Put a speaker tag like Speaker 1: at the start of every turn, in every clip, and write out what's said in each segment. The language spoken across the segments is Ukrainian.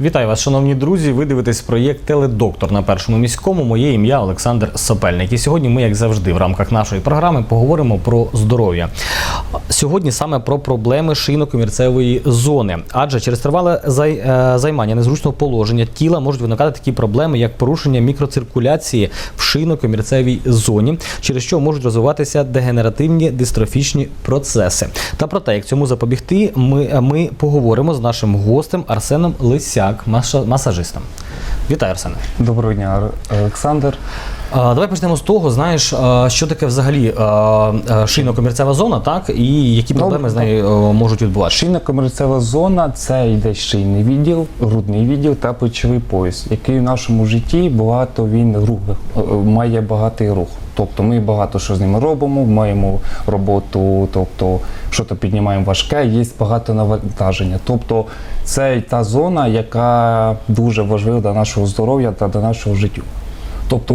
Speaker 1: Вітаю вас, шановні друзі. Ви дивитесь проєкт Теледоктор на першому міському. Моє ім'я Олександр Сопельник. І сьогодні ми, як завжди, в рамках нашої програми поговоримо про здоров'я. Сьогодні саме про проблеми шийно-комірцевої зони. Адже через тривале е, займання незручного положення тіла можуть виникати такі проблеми, як порушення мікроциркуляції в шийно-комірцевій зоні, через що можуть розвиватися дегенеративні дистрофічні процеси. Та про те, як цьому запобігти, ми, ми поговоримо з нашим гостем Арсеном Лисяк, маша- масажистом. Вітаю, Арсене.
Speaker 2: Доброго дня, Олександр.
Speaker 1: Давай почнемо з того, знаєш, що таке взагалі шийно-комірцева зона, так, і які
Speaker 2: Ну,
Speaker 1: проблеми з нею можуть відбуватися.
Speaker 2: Шийна комерцева зона це йде шийний відділ, грудний відділ та плечовий пояс, який в нашому житті багато він рухів, е, має багатий рух. Тобто ми багато що з ними робимо, маємо роботу, тобто що то піднімаємо важке, є багато навантаження. Тобто це та зона, яка дуже важлива для нашого здоров'я та для нашого життя. Тобто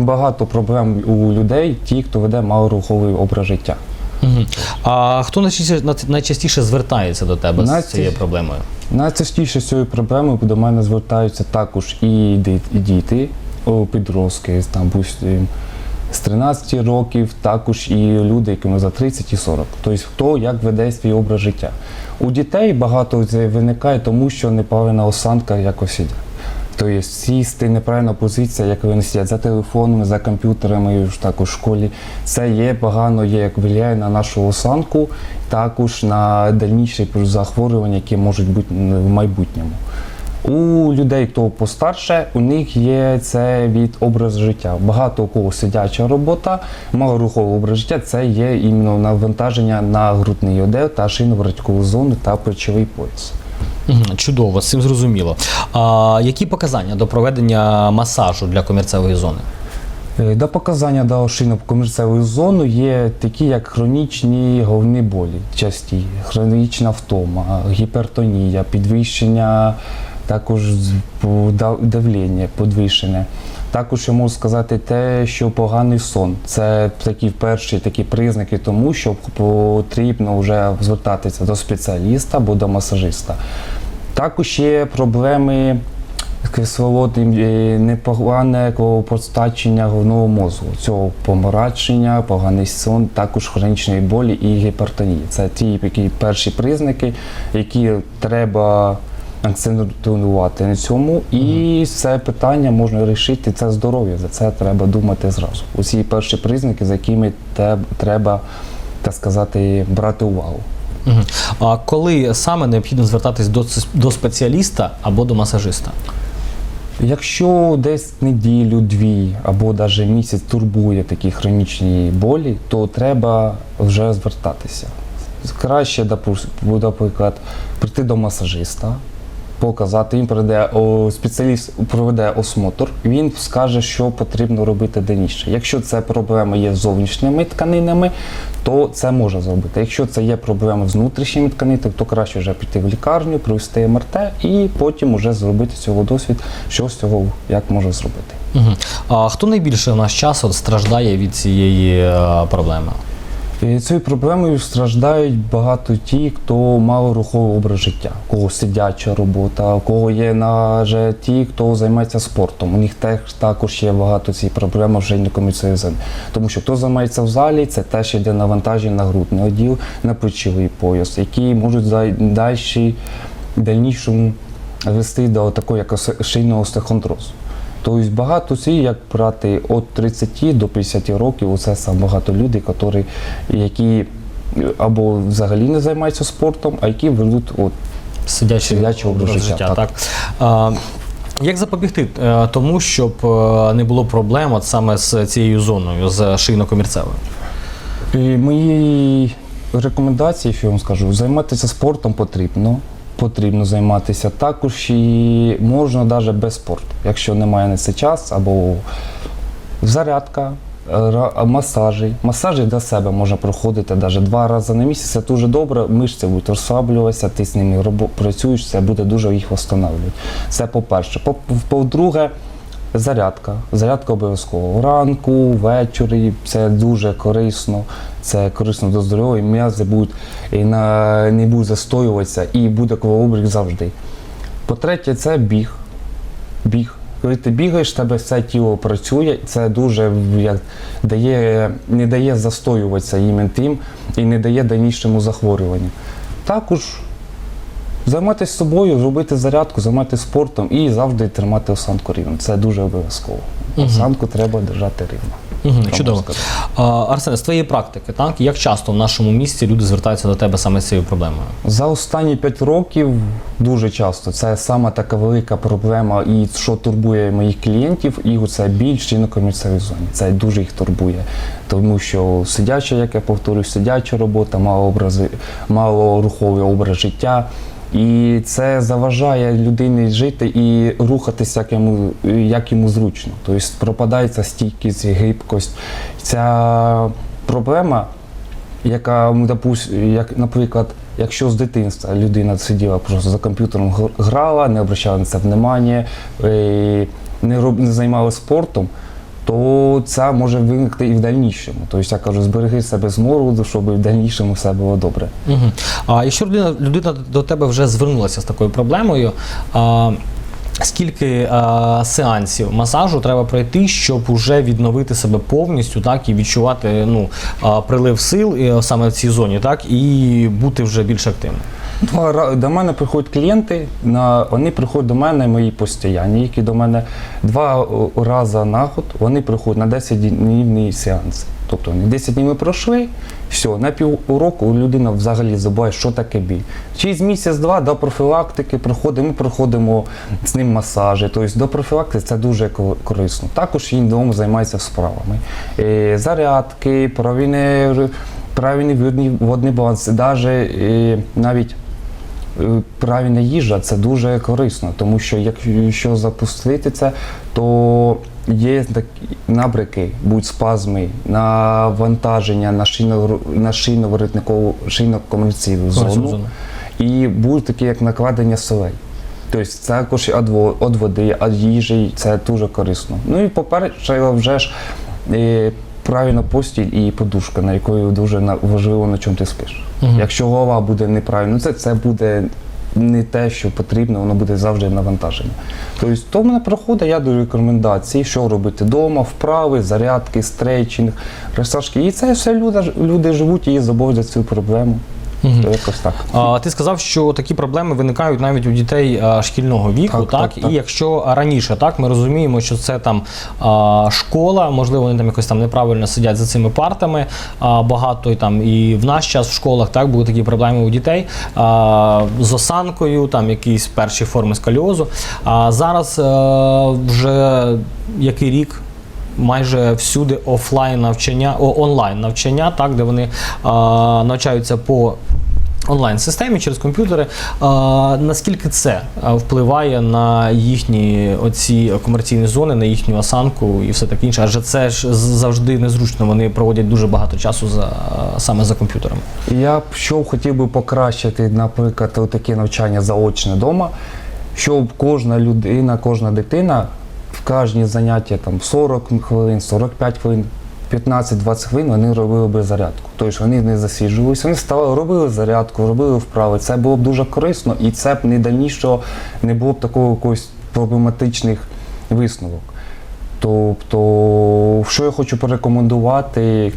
Speaker 2: багато проблем у людей, ті, хто веде малоруховий образ життя.
Speaker 1: Мгм. А хто найчастіше, найчастіше звертається до тебе з цією проблемою?
Speaker 2: Найчастіше з цією проблемою до мене звертаються також і діти, підростки, там, з 13 років, також і люди, яким за 30 і 40. Тобто хто як веде свій образ життя. У дітей багато це виникає, тому що неправильна осанка якось іде. Тобто сісти, неправильна позиція, як вони сидять за телефонами, за комп'ютерами, також в школі. Це є погано, є як впливає на нашу осанку, також на дальніші захворювання, які можуть бути в майбутньому. У людей, хто постарше, у них є це від образу життя. Багато у кого сидяча робота, малоруховий образ життя це є іменно навантаження на грудний одел та шийно-воротькову зону та плечовий пояс.
Speaker 1: Чудово, з цим зрозуміло. А, які показання до проведення масажу для комірцевої зони?
Speaker 2: Е, До показання до шийно-комірцевої зони є такі, як хронічні головні болі, часті, хронічна втома, гіпертонія, підвищення, також з- давлення, підвищене. Також я можу сказати те, що поганий сон. Це такі перші такі признаки тому, що потрібно вже звертатися до спеціаліста або до масажиста. Також є проблеми кислородним е, непогане кровопостачення головного мозку. Цього помарачення, поганий сон, також хронічної болі і гіпертонії. Це ті які перші признаки, які треба акцентувати на цьому. І це питання можна вирішити. Це здоров'я. За це треба думати зразу. Усі перші признаки, за якими те- треба так сказати, брати увагу.
Speaker 1: Мгм. А коли саме необхідно звертатись до, до спеціаліста або до масажиста?
Speaker 2: Якщо десь неділю, дві або навіть місяць турбує такі хронічні болі, то треба вже звертатися. Краще, наприклад, прийти до масажиста, показати, він проведе спеціаліст проведе осмотр, він скаже, що потрібно робити дальніше. Якщо це проблеми є з зовнішніми тканинами, то це може зробити. Якщо це є проблеми з внутрішніми тканинами, то краще вже піти в лікарню, провести МРТ і потім вже зробити цього досвід, що з цього як може зробити.
Speaker 1: Мгм. А хто найбільше в наш час от страждає від цієї е, проблеми?
Speaker 2: Цією проблемою страждають багато ті, хто мало руховий образ життя, у кого сидяча робота, у кого є на же ті, хто займається спортом. У них теж також є багато цієї проблеми вже не комісії зони. Тому що хто займається в залі, це теж йде навантаження на грудний оділ, на плечовий пояс, які можуть далі дальнішому вести до такого як шийного остеохондрозу. Тобто багато ці, як брати від 30 до 50 років, це саме багато людей, які, які або взагалі не займаються спортом, а які ведуть от,
Speaker 1: Сидячий
Speaker 2: образ життя,
Speaker 1: так. А, як запобігти е, тому, щоб е, не було проблем от саме з цією зоною, з шийно-комірцевою?
Speaker 2: І мої рекомендації, що я вам скажу, займатися спортом потрібно. Потрібно займатися також і можна навіть без спорту, якщо немає на це час, або зарядка, масажі. Масажі для себе можна проходити навіть два рази на місяць. Це дуже добре. Мишці будуть розслаблюватися, ти з ними працюєш, це буде дуже їх встановлювати. Це по-перше. По- По-друге, Зарядка. Зарядка обов'язково. Вранку, ввечері. Це дуже корисно. Це корисно до здоров'я. М'язи будуть і на, не будуть застоюватися і буде кровообіг завжди. По-третє, це біг. Біг. Коли ти бігаєш, тебе все тіло працює, це дуже як, дає, не дає застоюватися імен тим і не дає дальнішому захворюванню. Також займатися собою, робити зарядку, займатися спортом і завжди тримати осанку рівно. Це дуже обов'язково.
Speaker 1: Мгм.
Speaker 2: Осанку треба держати рівно.
Speaker 1: Угу, чудово. А, з твоєї практики, так як часто в нашому місті люди звертаються до тебе саме з цією проблемою?
Speaker 2: За останні 5 років дуже часто. Це саме така велика проблема, і що турбує моїх клієнтів, і це більш на комерційній зоні. Це дуже їх турбує. Тому що сидяча, як я повторюю, сидяча робота, мало образи, мало руховий образ життя. І це заважає людині жити і рухатися, як йому, як йому зручно. Тобто пропадає ця стійкість, гибкость. Ця проблема яка, як, наприклад, якщо з дитинства людина сиділа просто за комп'ютером, грала, не обращала на це внимання, е, не, роб, не займалася спортом, то це може виникти і в дальнішому. Тобто я кажу, зберегти себе з мороду, щоб і в дальнішому все було добре.
Speaker 1: Угу. А якщо людина, людина до тебе вже звернулася з такою проблемою, а, скільки а, сеансів масажу треба пройти, щоб уже відновити себе повністю, так і відчувати ну, прилив сил саме в цій зоні, так і бути вже більш активним?
Speaker 2: Ра- До мене приходять клієнти, на, вони приходять до мене, мої постійні, які до мене два рази на год, вони приходять на 10 днівний сеанс. Тобто вони 10 днів пройшли, все, на півроку людина взагалі забуває, що таке біль. Через місяць-два до профілактики приходимо, ми проходимо з ним масажі. Тобто до профілактики це дуже корисно. Також він вдома займається справами. Е, зарядки, правильний, водний- баланс, е, навіть Е, правильна їжа це дуже корисно, тому що якщо запустити це, то є такі набряки, будь спазми, навантаження на шийно- на шийно-воротникову шийно-комерційну зону, і будуть такі як накладення солей. Тобто це також від во- води, від їжі, це дуже корисно. Ну і по-перше, вже ж е, правильна постіль і подушка, на якою дуже важливо на чому ти спиш.
Speaker 1: Угу.
Speaker 2: Якщо голова буде неправильно, це, це буде не те, що потрібно, воно буде завжди навантаження. Тобто, то в мене проходить, я даю рекомендації, що робити вдома, вправи, зарядки, стрейчинг, розсажки. І це все люди, люди живуть і заборять цю проблему. То якось так.
Speaker 1: А, ти сказав, що такі проблеми виникають навіть у дітей а, шкільного віку, так,
Speaker 2: Так, так, так.
Speaker 1: І якщо раніше так ми розуміємо, що це там а, школа, можливо, вони там якось там неправильно сидять за цими партами. А, багато і там і в наш час в школах так були такі проблеми у дітей а, з осанкою, там якісь перші форми сколіозу. А зараз а, вже який рік. Майже всюди офлайн навчання, онлайн навчання, так, де вони а, навчаються по онлайн-системі через комп'ютери. А, наскільки це впливає на їхні оці комерційні зони, на їхню осанку і все таке інше? Адже це ж завжди незручно. Вони проводять дуже багато часу за саме за комп'ютерами.
Speaker 2: Я б що хотів би покращити, наприклад, таке навчання заочне вдома, щоб кожна людина, кожна дитина кожні заняття там 40 хвилин, 45 хвилин, 15-20 хвилин вони робили би зарядку. Тобто вони не засіджувалися, вони стали, робили зарядку, робили вправи. Це було б дуже корисно і це б не дальнішого не було б такого якогось проблематичних висновок. Тобто, що я хочу порекомендувати,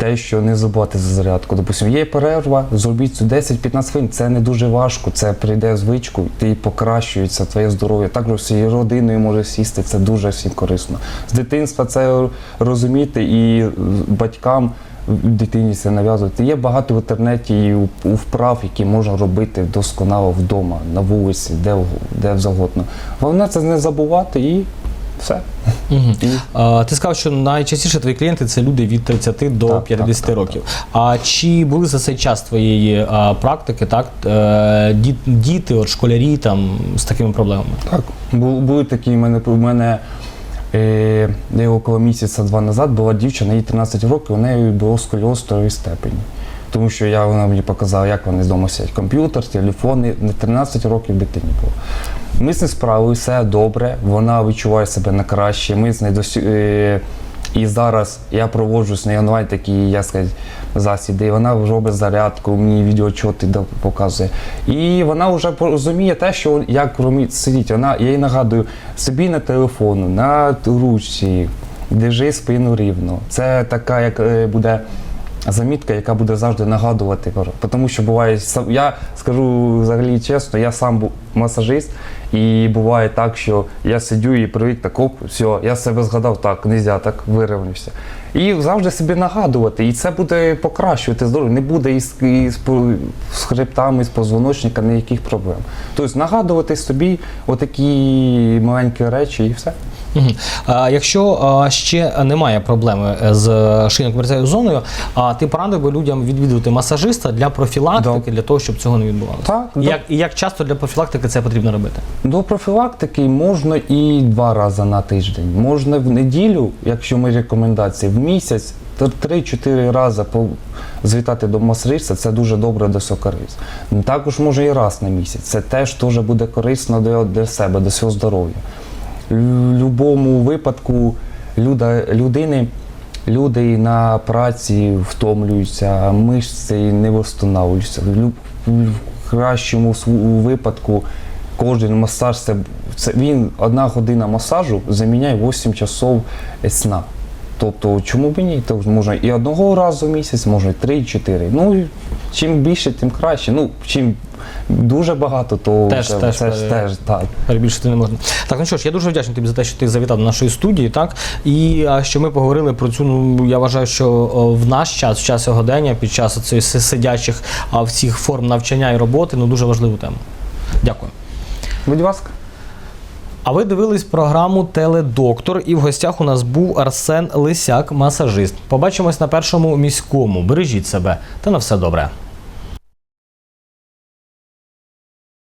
Speaker 2: те, що не забувати за зарядку. Допустимо, є перерва, зробіть цю 10-15 хвилин, це не дуже важко, це прийде в звичку, ти покращується твоє здоров'я. Також всією родиною може сісти, це дуже всім корисно. З дитинства це розуміти і батькам дитині це нав'язувати. Є багато в інтернеті і вправ, які можна робити досконало вдома, на вулиці, де, де завгодно. Головне це не забувати і все.
Speaker 1: Угу.
Speaker 2: І
Speaker 1: А, ти сказав, що найчастіше твої клієнти це люди від 30 до
Speaker 2: Так,
Speaker 1: 50
Speaker 2: так, так,
Speaker 1: років. А чи були за цей час твоєї а, практики, так, е, ді- діти, от школярі там з такими проблемами?
Speaker 2: Так, бу- були такі, в мене, у мене е, около місяця два назад була дівчина, їй 13 років, у неї було сколіоз второї степені. Тому що я, вона мені показала, як вони вдома сидять. Комп'ютер, телефони, не 13 років дитині було. Ми з нею справилися, все добре, вона відчуває себе на краще. Ми з нею досі, е, І зараз я проводжу з нею онлайн такі, я сказати, засіди. І вона робить зарядку, мені відеочоти показує. І вона вже розуміє те, що як сидіть. Вона, я їй нагадую, собі на телефону, на ручці, держи спину рівно. Це така, як е, буде. Замітка, яка буде завжди нагадувати. Тому що буває, я скажу взагалі чесно, я сам був масажист, і буває так, що я сидю і привик так, оп, все, я себе згадав, так, нельзя, так вирівнявся. І завжди собі нагадувати, і це буде покращувати здоров'я. Не буде із, із, з хребтами, з позвоночника ніяких проблем. Тобто нагадувати собі отакі маленькі речі і все.
Speaker 1: А, якщо ще немає проблеми з шийно комерційною зоною, а ти порадив би людям відвідувати масажиста для профілактики, для того, щоб цього не відбувалося?
Speaker 2: Так,
Speaker 1: І. Як, і як часто для профілактики це потрібно робити?
Speaker 2: До профілактики можна і два рази на тиждень. Можна в неділю, якщо ми рекомендації, в місяць то 3-4 рази звітати до масажиста, це дуже добре до сокарис. Також може і раз на місяць. Це теж теж буде корисно для, для себе, до свого здоров'я. Будь-якому випадку люда, людини. Люди на праці втомлюються, мишці не встановлюються. В кращому випадку кожен масаж це, це він одна година масажу заміняє 8 часов сна. Тобто, чому б ні? Тобто, можна і одного разу в місяць, може і 3-4. Ну, чим більше, тим краще. Ну, чим дуже багато, то
Speaker 1: Теж-
Speaker 2: це,
Speaker 1: теж,
Speaker 2: це ж
Speaker 1: е,
Speaker 2: теж так.
Speaker 1: Перебільшити не можна. Так, ну що ж, я дуже вдячний тобі за те, що ти завітав до нашої студії, так? І а, що ми поговорили про цю, ну я вважаю, що о, в наш час, в час сьогодення, під час цієї сидячих а, всіх форм навчання і роботи, ну дуже важливу тему. Дякую.
Speaker 2: Будь ласка.
Speaker 1: А ви дивились програму Теледоктор, і в гостях у нас був Арсен Лисяк, масажист. Побачимось на першому міському. Бережіть себе та на все добре.